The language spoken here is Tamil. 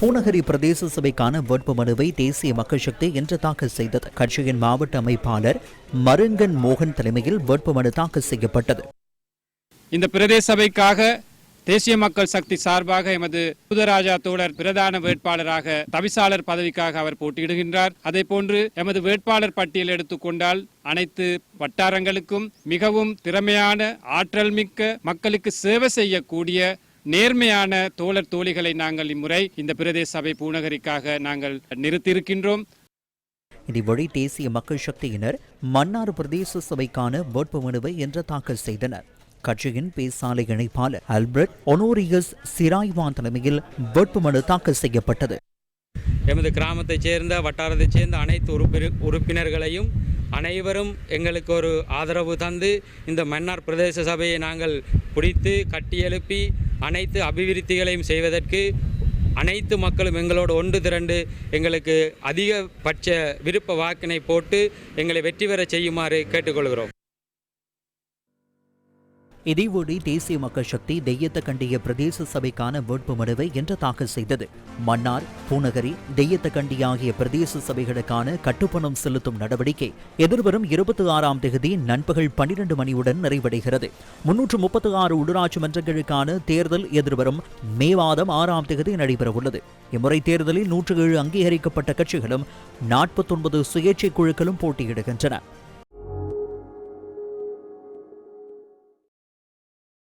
பூநகரி பிரதேச சபைக்கான வேட்புமனுவை தேசிய மக்கள் சக்தி இன்று தாக்கல் செய்தது. கட்சியின் மாவட்ட அமைப்பாளர் மருங்கன் மோகன் தலைமையில் வேட்புமனு தாக்கல் செய்யப்பட்டது. இந்த பிரதேச சபைக்காக தேசிய மக்கள் சக்தி சார்பாக எமது புதராஜா தோழர் பிரதான வேட்பாளராக தவிசாளர் பதவிக்காக அவர் போட்டியிடுகின்றார். அதே போன்று எமது வேட்பாளர் பட்டியல் எடுத்துக்கொண்டால் அனைத்து வட்டாரங்களுக்கும் மிகவும் திறமையான ஆற்றல் மிக்க மக்களுக்கு சேவை செய்யக்கூடிய நேர்மையான தோழர் தோழிகளை நாங்கள் இம்முறை இந்த பிரதேச சபை பூநகரிக்காக நாங்கள் நிறுத்தியிருக்கின்றோம். இதேவழி தேசிய மக்கள் சக்தியினர் மன்னார் பிரதேச சபைக்கான வேட்புமனுவை இன்று தாக்கல் செய்தனர். கட்சியின் பேசாலை இணைப்பாளர் அல்பர்ட் ஒனோரியஸ் சிராய்வான் தலைமையில் வேட்புமனு தாக்கல் செய்யப்பட்டது. எமது கிராமத்தைச் சேர்ந்த வட்டாரத்தைச் சேர்ந்த அனைத்து உறுப்பினர் உறுப்பினர்களையும் அனைவரும் எங்களுக்கு ஒரு ஆதரவு தந்து இந்த மன்னார் பிரதேச சபையை நாங்கள் பிடித்து கட்டியெழுப்பி அனைத்து அபிவிருத்திகளையும் செய்வதற்கு அனைத்து மக்களும் எங்களோடு ஒன்று திரண்டு எங்களுக்கு அதிகபட்ச விருப்ப வாக்கினை போட்டு எங்களை வெற்றி பெற செய்யுமாறு கேட்டுக்கொள்கிறோம். இதேவேளை தேசிய மக்கள் சக்தி தெய்யத்த கண்டிய பிரதேச சபைக்கான வேட்புமனுவை இன்று தாக்கல் செய்தது. மன்னார் பூநகரி தெய்யத்த கண்டி ஆகிய பிரதேச சபைகளுக்கான கட்டுப்பணம் செலுத்தும் நடவடிக்கை எதிர்வரும் இருபத்தி ஆறாம் தேதி நண்பகல் பன்னிரண்டு மணியுடன் நிறைவடைகிறது. முன்னூற்று முப்பத்தி ஆறு உள்ளூராட்சி மன்றங்களுக்கான தேர்தல் எதிர்வரும் மே மாதம் ஆறாம் தேதி நடைபெறவுள்ளது. இம்முறை தேர்தலில் நூற்று ஏழு அங்கீகரிக்கப்பட்ட கட்சிகளும் நாற்பத்தொன்பது சுயேட்சை குழுக்களும் போட்டியிடுகின்றன.